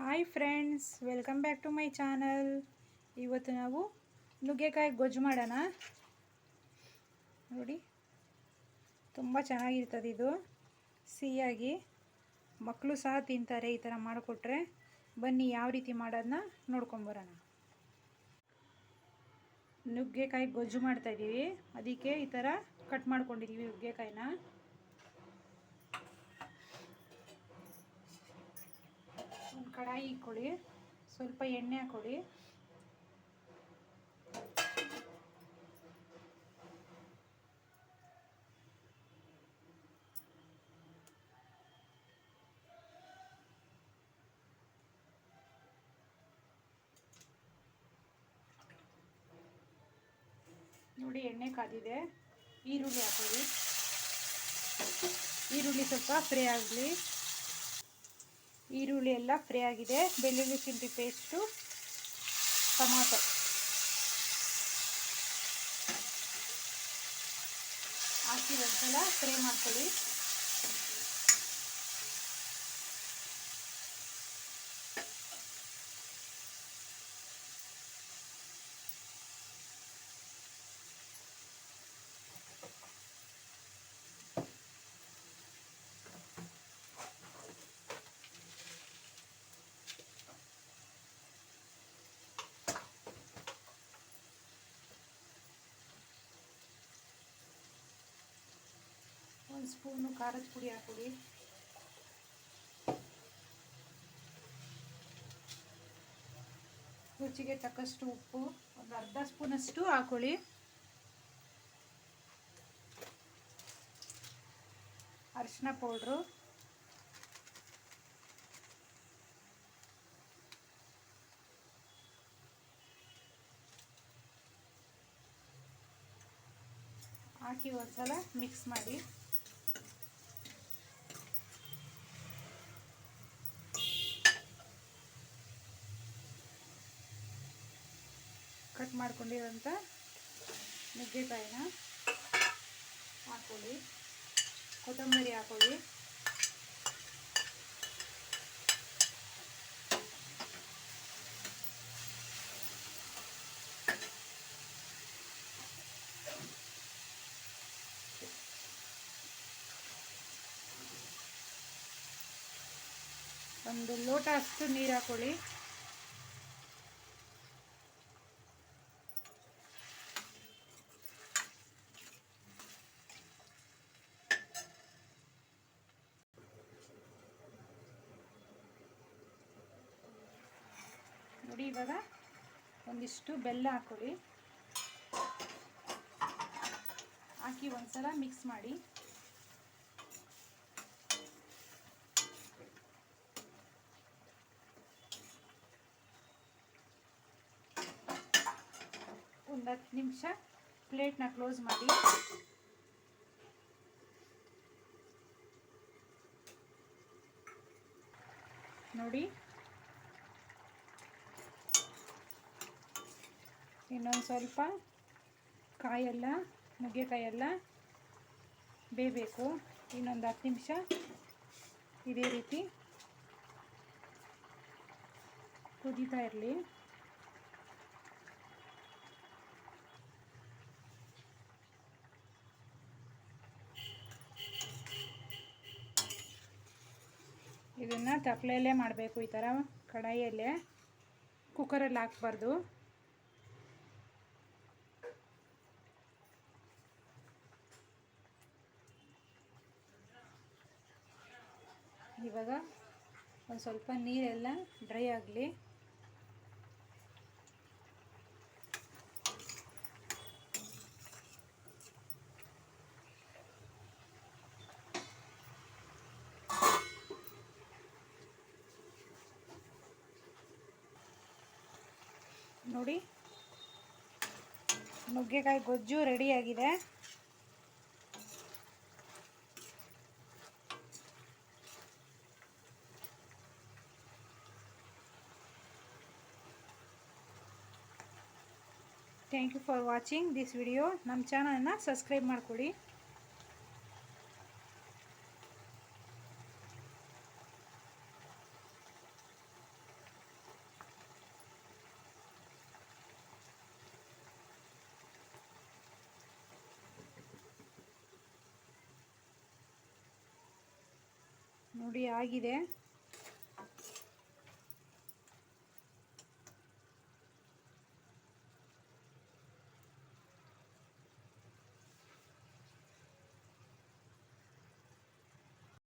Hi friends welcome back to my channel ಇವತ್ತು ನಾವು ನುಗ್ಗೆಕಾಯಿ ಗೊಜ್ಜು ಮಾಡೋಣ. ನೋಡಿ, ತುಂಬ ಚೆನ್ನಾಗಿರ್ತದೆ ಇದು. ಸಿಹಿಯಾಗಿ ಮಕ್ಕಳು ಸಹ ತಿಂತಾರೆ ಈ ಥರ ಮಾಡಿಕೊಟ್ರೆ. ಬನ್ನಿ ಯಾವ ರೀತಿ ಮಾಡೋದನ್ನ ನೋಡ್ಕೊಂಬರೋಣ ನುಗ್ಗೆಕಾಯಿ ಗೊಜ್ಜು ಮಾಡ್ತಾಯಿದ್ದೀವಿ ಅದಕ್ಕೆ ಈ ಥರ ಕಟ್ ಮಾಡ್ಕೊಂಡಿದ್ದೀವಿ ನುಗ್ಗೆಕಾಯಿನ. ಒಂದು ಕಡಾಯಿ ಇಕ್ಕೊಳ್ಳಿ ಸ್ವಲ್ಪ ಎಣ್ಣೆ ಹಾಕೊಳ್ಳಿ ನೋಡಿ ಎಣ್ಣೆ ಕಾದಿದೆ. ಈರುಳ್ಳಿ ಹಾಕೊಳ್ಳಿ ಈರುಳ್ಳಿ ಸ್ವಲ್ಪ ಫ್ರೈ ಆಗಲಿ. ಈರುಳ್ಳಿ ಎಲ್ಲ ಫ್ರೈ ಆಗಿದೆ. ಬೆಳ್ಳುಳ್ಳಿ ಶುಂಠಿ ಪೇಸ್ಟು ಟೊಮಾಟೊ. ಹಾಕಿ ಒಂದ್ಸಲ ಫ್ರೈ ಮಾಡ್ಕೊಳ್ಳಿ. ಸ್ಪೂನು ಖಾರದ ಪುಡಿ ಹಾಕೊಳ್ಳಿ ರುಚಿಗೆ ತಕ್ಕಷ್ಟು ಉಪ್ಪು, ಒಂದು ಅರ್ಧ ಸ್ಪೂನಷ್ಟು ಹಾಕೊಳ್ಳಿ ಅರಿಶಿನ ಪೌಡ್ರು. ಹಾಕಿ ಒಂದ್ಸಲ ಮಿಕ್ಸ್ ಮಾಡಿ. ಕಟ್ ಮಾಡ್ಕೊಂಡಿರೋಂಥ ನುಗ್ಗೆಕಾಯಿನ ಹಾಕೊಳ್ಳಿ ಕೊತ್ತಂಬರಿ ಹಾಕೊಳ್ಳಿ ಒಂದು ಲೋಟ ಅಷ್ಟು ನೀರು ಹಾಕೊಳ್ಳಿ ಇವಾಗ ಒಂದಿಷ್ಟು ಬೆಲ್ಲ ಹಾಕೊಳ್ಳಿ ಹಾಕಿ ಒಂದ್ಸಲ ಮಿಕ್ಸ್ ಮಾಡಿ. ಒಂದು ಹತ್ತು ನಿಮಿಷ ಪ್ಲೇಟ್ನ ಕ್ಲೋಸ್ ಮಾಡಿ. ನೋಡಿ. ಇನ್ನೊಂದು ಸ್ವಲ್ಪ ಕಾಯೆಲ್ಲ, ನುಗ್ಗೆಕಾಯೆಲ್ಲ ಬೇಯಬೇಕು. ಇನ್ನೊಂದು ಹತ್ತು ನಿಮಿಷ ಇದೇ ರೀತಿ ಕುದೀತಾ ಇರಲಿ. ಇದನ್ನು ತಪ್ಪಲೆಯಲ್ಲೇ ಮಾಡಬೇಕು ಈ ಥರ ಕಡಾಯಿಯಲ್ಲೇ ಕುಕ್ಕರಲ್ಲಿ ಹಾಕ್ಬಾರ್ದು. ಇವಾಗ ಒಂದು ಸ್ವಲ್ಪ ನೀರೆಲ್ಲ ಡ್ರೈ ಆಗಲಿ. ನೋಡಿ ನುಗ್ಗೆಕಾಯಿ ಗೊಜ್ಜು ರೆಡಿಯಾಗಿದೆ thank you for watching this video ನಮ್ಮ ಚಾನಲನ್ನು ಸಬ್ಸ್ಕ್ರೈಬ್ ಮಾಡಿಕೊಡಿ. ನೋಡಿ ಆಗಿದೆ.